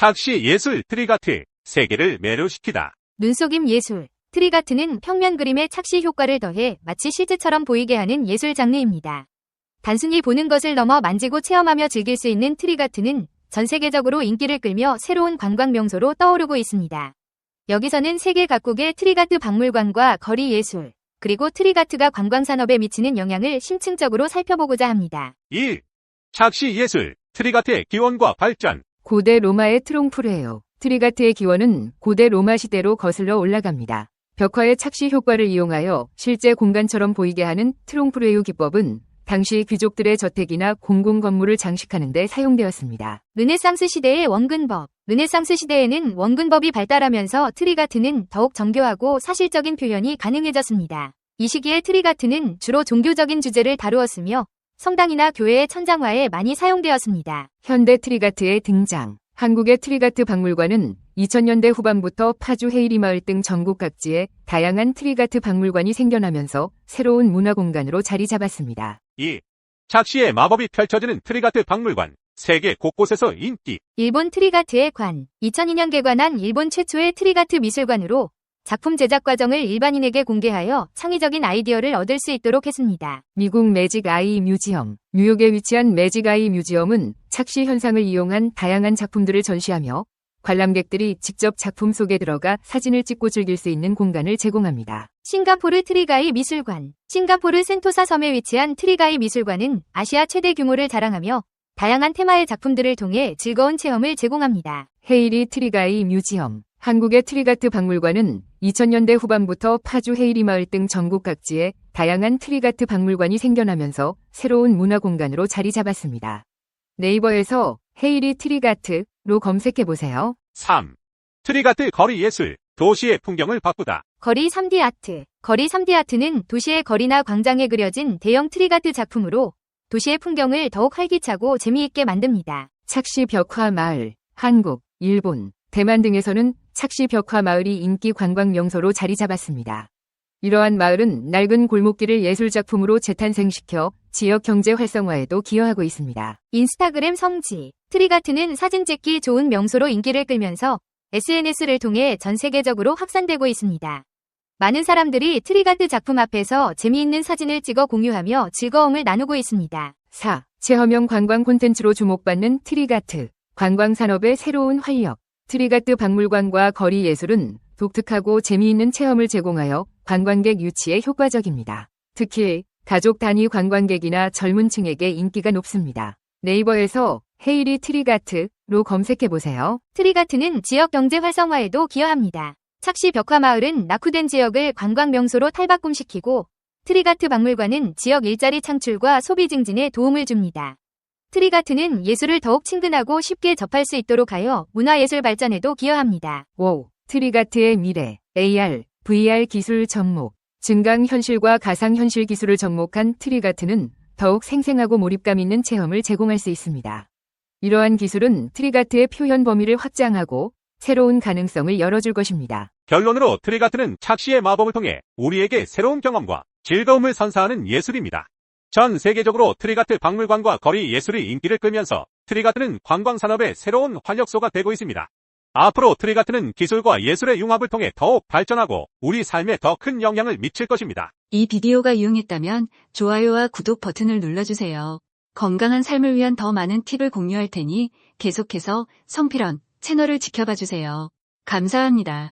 착시 예술 트리가트 세계를 매료시키다. 눈속임 예술. 트리가트는 평면 그림에 착시 효과를 더해 마치 실제처럼 보이게 하는 예술 장르입니다. 단순히 보는 것을 넘어 만지고 체험하며 즐길 수 있는 트리가트는 전 세계적으로 인기를 끌며 새로운 관광 명소로 떠오르고 있습니다. 여기서는 세계 각국의 트리가트 박물관과 거리 예술, 그리고 트리가트가 관광 산업에 미치는 영향을 심층적으로 살펴보고자 합니다. 1. 착시 예술 트리가트의 기원과 발전. 고대 로마의 트롱프르예요. 트리가트의 기원은 고대 로마 시대로 거슬러 올라갑니다. 벽화의 착시 효과를 이용하여 실제 공간처럼 보이게 하는 트롱프르에유 기법은 당시 귀족들의 저택이나 공공 건물을 장식하는 데 사용되었습니다. 르네상스 시대의 원근법. 르네상스 시대에는 원근법이 발달하면서 트리가트는 더욱 정교하고 사실적인 표현이 가능해졌습니다. 이 시기에 트리가트는 주로 종교적인 주제를 다루었으며 성당이나 교회의 천장화에 많이 사용되었습니다. 현대 트리가트의 등장. 한국의 트리가트 박물관은 2000년대 후반부터 파주 헤이리 마을 등 전국 각지에 다양한 트리가트 박물관이 생겨나면서 새로운 문화 공간으로 자리 잡았습니다. 2. 착시의 마법이 펼쳐지는 트리가트 박물관. 세계 곳곳에서 인기. 일본 트리가트의 관. 2002년 개관한 일본 최초의 트리가트 미술관으로 작품 제작 과정을 일반인에게 공개하여 창의적인 아이디어를 얻을 수 있도록 했습니다. 미국 매직 아이 뮤지엄. 뉴욕에 위치한 매직 아이 뮤지엄은 착시 현상을 이용한 다양한 작품들을 전시하며 관람객들이 직접 작품 속에 들어가 사진을 찍고 즐길 수 있는 공간을 제공합니다. 싱가포르 트리가이 미술관. 싱가포르 센토사 섬에 위치한 트리가이 미술관은 아시아 최대 규모를 자랑하며 다양한 테마의 작품들을 통해 즐거운 체험을 제공합니다. 헤이리 트리가이 뮤지엄. 한국의 트리가트 박물관은 2000년대 후반부터 파주 헤이리 마을 등 전국 각지에 다양한 트리가트 박물관이 생겨나면서 새로운 문화 공간으로 자리 잡았습니다. 네이버에서 헤이리 트리가트로 검색해 보세요. 3. 트리가트 거리 예술. 도시의 풍경을 바꾸다. 거리 3D 아트. 거리 3D 아트는 도시의 거리나 광장에 그려진 대형 트리가트 작품으로 도시의 풍경을 더욱 활기차고 재미있게 만듭니다. 착시 벽화 마을, 한국, 일본, 대만 등에서는 착시 벽화 마을이 인기 관광 명소로 자리 잡았습니다. 이러한 마을은 낡은 골목길을 예술작품으로 재탄생시켜 지역 경제 활성화에도 기여하고 있습니다. 인스타그램 성지. 트리가트는 사진 찍기 좋은 명소로 인기를 끌면서 SNS를 통해 전 세계적으로 확산되고 있습니다. 많은 사람들이 트리가트 작품 앞에서 재미있는 사진을 찍어 공유하며 즐거움을 나누고 있습니다. 4. 체험형 관광 콘텐츠로 주목받는 트리가트. 관광 산업의 새로운 활력. 트리가트 박물관과 거리 예술은 독특하고 재미있는 체험을 제공하여 관광객 유치에 효과적입니다. 특히 가족 단위 관광객이나 젊은 층에게 인기가 높습니다. 네이버에서 헤이리 트리가트로 검색해 보세요. 트리가트는 지역 경제 활성화에도 기여합니다. 착시 벽화 마을은 낙후된 지역을 관광 명소로 탈바꿈시키고 트리가트 박물관은 지역 일자리 창출과 소비 증진에 도움을 줍니다. 트리가트는 예술을 더욱 친근하고 쉽게 접할 수 있도록 하여 문화예술 발전에도 기여합니다. 5. 트리가트의 미래, AR, VR 기술 접목, 증강현실과 가상현실 기술을 접목한 트리가트는 더욱 생생하고 몰입감 있는 체험을 제공할 수 있습니다. 이러한 기술은 트리가트의 표현 범위를 확장하고 새로운 가능성을 열어줄 것입니다. 결론으로 트리가트는 착시의 마법을 통해 우리에게 새로운 경험과 즐거움을 선사하는 예술입니다. 전 세계적으로 트리가트 박물관과 거리 예술이 인기를 끌면서 트리가트는 관광 산업의 새로운 활력소가 되고 있습니다. 앞으로 트리가트는 기술과 예술의 융합을 통해 더욱 발전하고 우리 삶에 더 큰 영향을 미칠 것입니다. 이 비디오가 유용했다면 좋아요와 구독 버튼을 눌러주세요. 건강한 삶을 위한 더 많은 팁을 공유할 테니 계속해서 성필원 채널을 지켜봐 주세요. 감사합니다.